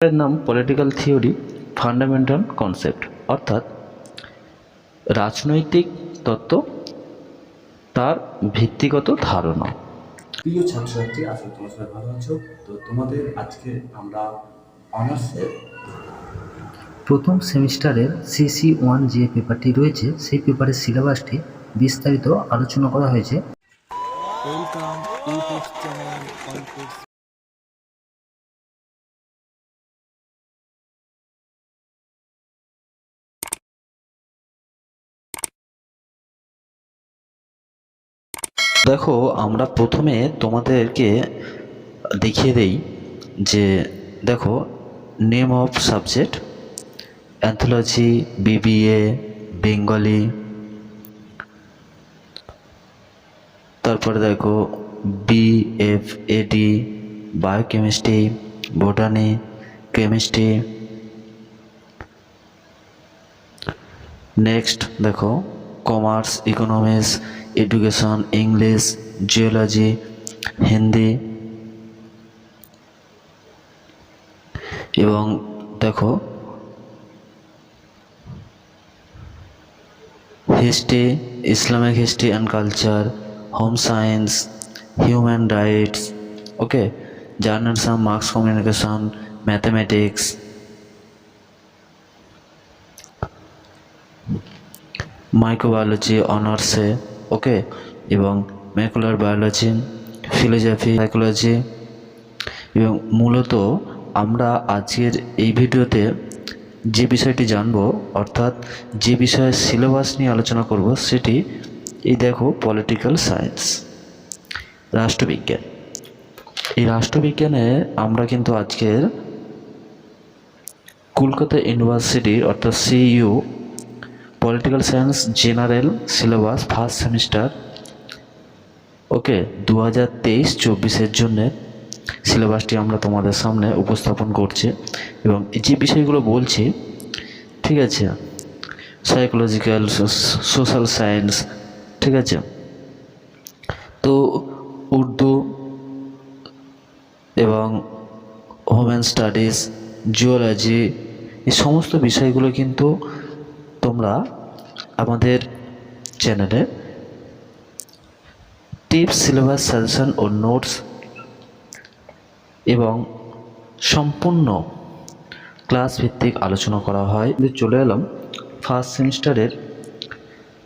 এর নাম political theory fundamental concept অর্থাৎ রাজনৈতিক তত্ত্ব তার ভিত্তিগত ধারণা। প্রিয় ছাত্রছাত্রী আশা তোমরা সবাই ভালো আছো। তো তোমাদের আজকে আমরা অনার্সের প্রথম সেমিস্টারের সিসি ওয়ান যে পেপারটি রয়েছে। সেই পেপারের সিলেবাসটি বিস্তারিত আলোচনা করা হয়েছে। দেখো, আমরা প্রথমে তোমাদেরকে দেখিয়ে দেই যে, দেখো name of subject anthology BBA Bengali তারপরে দেখো BFAD biochemistry botany chemistry next দেখো commerce economics education English geology Hindi এবং দেখো history Islamic history and culture home science human rights okay journalism marks communication mathematics microbiology অনার্সে okay, এবং macular biology, philosophy, psychology, এবং মূলত আমরা আজকের এই ভিডিওতে যে বিষয়টি জানব, অর্থাৎ যে বিষয়ে সিলেবাস নিয়ে আলোচনা করব, সেটি এই দেখো পলিটিক্যাল সায়েন্স, রাষ্ট্রবিজ্ঞান। এই রাষ্ট্রবিজ্ঞানে আমরা কিন্তু আজকের কলকাতা ইউনিভার্সিটি অর্থাৎ CU political science general syllabus first semester okay দু হাজার তেইশ চব্বিশের জন্যে সিলেবাসটি আমরা তোমাদের সামনে উপস্থাপন করছি এবং যে বিষয়গুলো বলছি, ঠিক আছে সাইকোলজিক্যাল সোশ্যাল সায়েন্স ঠিক আছে, তো উর্দু এবং হোমেন স্টাডিজ জিওলজি এই সমস্ত বিষয়গুলো কিন্তু তোমরা আমাদের চ্যানেলে টিপস, সিলেবাস, সাজেশন ও নোটস এবং সম্পূর্ণ ক্লাস ভিত্তিক আলোচনা করা হয়। চলে এলাম ফার্স্ট সেমিস্টারের,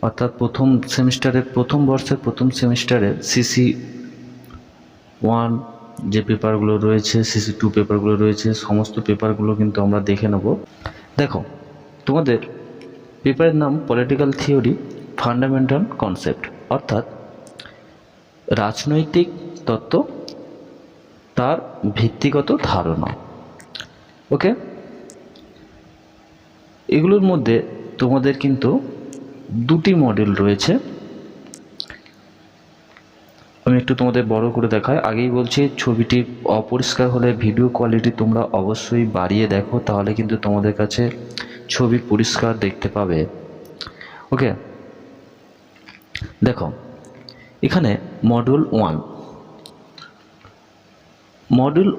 অর্থাৎ প্রথম সেমিস্টারের, প্রথম বর্ষের প্রথম সেমিস্টারের সিসি ওয়ান যে পেপারগুলো রয়েছে সিসি টু পেপারগুলো রয়েছে, সমস্ত পেপারগুলো কিন্তু আমরা দেখে নেব। দেখো, তোমাদের পেপারের নাম পলিটিক্যাল থিওরি ফান্ডামেন্টাল কনসেপ্ট অর্থাৎ রাজনৈতিক তত্ত্ব, তার ভিত্তিগত ধারণা। ওকে এগুলোর মধ্যে তোমাদের কিন্তু দুটি মডেল রয়েছে। আমি একটু তোমাদের বড় করে দেখাই। আগেই বলছি, ছবিটি অপরিষ্কার হলে ভিডিও কোয়ালিটি তোমরা অবশ্যই বাড়িয়ে দেখো, তাহলে কিন্তু তোমাদের কাছে ছবি পরিষ্কার দেখতে পাবে। ওকে দেখো, এখানে মডিউল ওয়ান মডিউল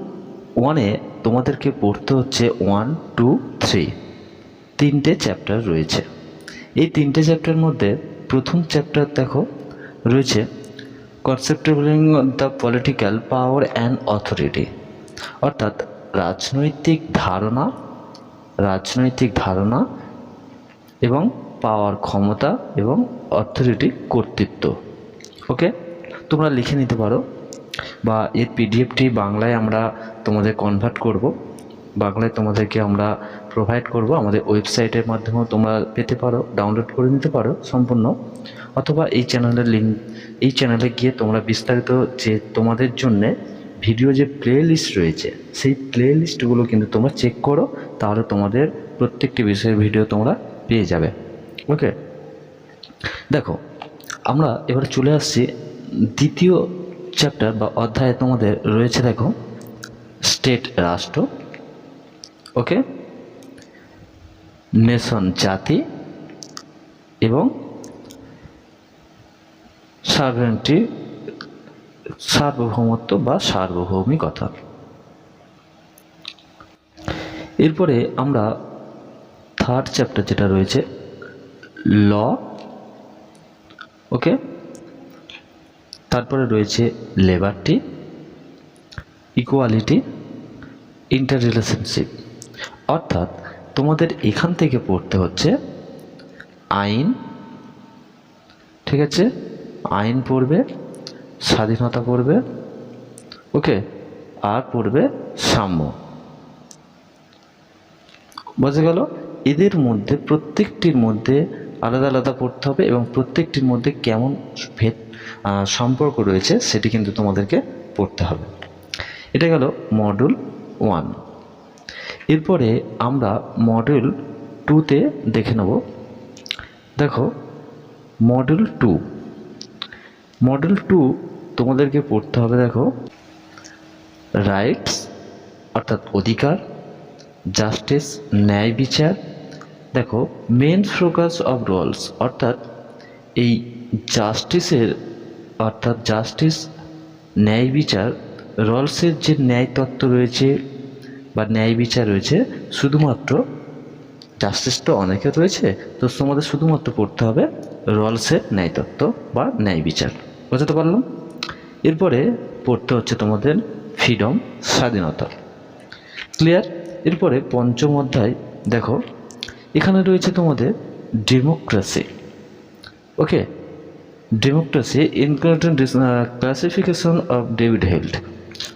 ওয়ানে তোমাদেরকে পড়তে হচ্ছে ওয়ান টু থ্রি তিনটে চ্যাপ্টার রয়েছে। এই তিনটে চ্যাপ্টারের মধ্যে প্রথম চ্যাপ্টার দেখো, রয়েছে conceptualising the political power and authority অর্থাৎ রাজনৈতিক ধারণা রাজনৈতিক ধারণা এবং পাওয়ার ক্ষমতা এবং অথরিটি কর্তৃত্ব। ওকে তোমরা লিখে নিতে পারো বা এর পিডিএফটি বাংলায় আমরা তোমাদের কনভার্ট করব। বাংলায় তোমাদেরকে আমরা প্রোভাইড করব। আমাদের ওয়েবসাইটের মাধ্যমেও তোমরা পেতে পারো ডাউনলোড করে নিতে পারো সম্পূর্ণ। অথবা এই চ্যানেলের লিঙ্ক এই চ্যানেলে গিয়ে তোমরা বিস্তারিত যে তোমাদের জন্যে ভিডিও যে প্লে লিস্ট রয়েছে, সেই প্লে লিস্টগুলো কিন্তু তোমরা চেক করো, তাহলে তোমাদের প্রত্যেকটি বিষয়ের ভিডিও তোমরা পেয়ে যাবে। ওকে দেখো, আমরা এবার চলে আসছি দ্বিতীয় চ্যাপ্টার বা অধ্যায়ে তোমাদের রয়েছে দেখো স্টেট রাষ্ট্র। ওকে নেশন জাতি এবং সার্ভেন্টি সার্বভৌমত্ব বা সার্বভৌমিকতা এরপরে আমরা থার্ড চ্যাপ্টার যেটা রয়েছে ল ওকে তারপরে রয়েছে লেবারটি ইকুয়ালিটি ইন্টার রিলেশনশিপ অর্থাৎ তোমাদের এখান থেকে পড়তে হচ্ছে আইন, ঠিক আছে? আইন পড়বে স্বাধীনতা পড়বে ওকে আর পড়বে সাম্য। বোঝা গেল? এদের মধ্যে, প্রত্যেকটির মধ্যে আলাদা আলাদা পড়তে হবে এবং প্রত্যেকটির মধ্যে কেমন ভেদ সম্পর্ক রয়েছে সেটি কিন্তু তোমাদেরকে পড়তে হবে। এটা গেল মডুল ওয়ান এরপরে আমরা মডেল টুতে দেখে নেব। দেখো মডেল টু মডেল টু তোমাদেরকে পড়তে হবে, দেখো। রাইটস অর্থাৎ অধিকার জাস্টিস ন্যায় বিচার। দেখো মেন ফোকাস অফ রোলস অর্থাৎ এই জাস্টিসের অর্থাৎ জাস্টিস ন্যায় বিচার রলসের যে ন্যায় তত্ত্ব রয়েছে বা ন্যায় বিচার রয়েছে, শুধুমাত্র জাস্টিস তো অনেকের রয়েছে, তো তোমাদের শুধুমাত্র পড়তে হবে রলসের ন্যায় তত্ত্ব বা ন্যায় বিচার। বুঝতে পারলাম? এরপরে পড়তে হচ্ছে তোমাদের ফ্রিডম, স্বাধীনতা। ক্লিয়ার? এরপরে পঞ্চম অধ্যায়, দেখো, এখানে রয়েছে তোমাদের democracy. Okay? Democracy including classification of David Held.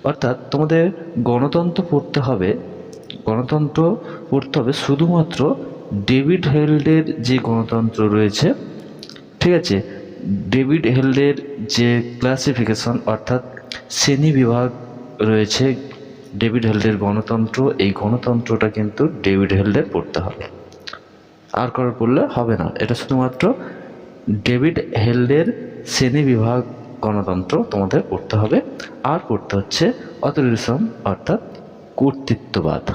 অর্থাৎ তোমাদের গণতন্ত্র পড়তে হবে, গণতন্ত্র পড়তে হবে শুধুমাত্র ডেভিড হেল্ডের যে গণতন্ত্র রয়েছে। ঠিক আছে? ডেভিড হেল্ডের যে ক্লাসিফিকেশন, অর্থাৎ শ্রেণি বিভাগ রয়েছে ডেভিড হেল্ডের গণতন্ত্র, এই গণতন্ত্রটা কিন্তু ডেভিড হেল্ডের পড়তে হবে। আর কারোর পড়লে হবে না। এটা শুধুমাত্র ডেভিড হেল্ডের শ্রেণি বিভাগ গণতন্ত্র তোমাদের পড়তে হবে। আর পড়তে হচ্ছে অথরিজম অর্থাৎ কর্তৃত্ববাদ।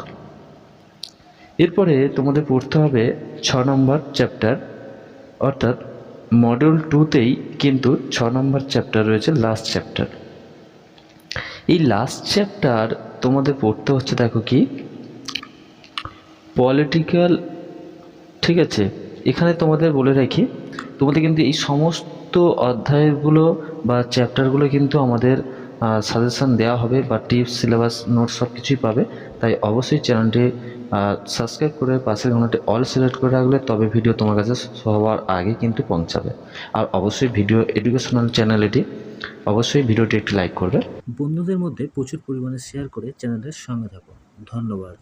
এরপরে তোমাদের পড়তে হবে ছ নম্বর চ্যাপ্টার, অর্থাৎ মডিউল টুতেই কিন্তু ছ নম্বর চ্যাপ্টার রয়েছে লাস্ট চ্যাপ্টার এই লাস্ট চ্যাপ্টার তোমাদের পড়তে হচ্ছে, দেখো কি? পলিটিক্যাল ঠিক আছে? এখানে তোমাদের বলে রাখি, তোমাদের কিন্তু এই সমস্ত অধ্যায়গুলো বা চ্যাপ্টারগুলো কিন্তু আমাদের সাজেশন দেওয়া হবে বা টিপস সিলেবাস নোট সব কিছুই পাবে। তাই অবশ্যই চ্যানেলটি সাবস্ক্রাইব করে পাশের ঘন্টাটি অল সিলেক্ট করে রাখলে তবে ভিডিও তোমার কাছে সবার আগে কিন্তু পৌঁছাবে। আর অবশ্যই ভিডিও এডুকেশনাল চ্যানেল এটি অবশ্যই ভিডিওটি একটি লাইক করবে। বন্ধুদের মধ্যে প্রচুর পরিমাণে শেয়ার করে চ্যানেলের সঙ্গে থাকো। ধন্যবাদ।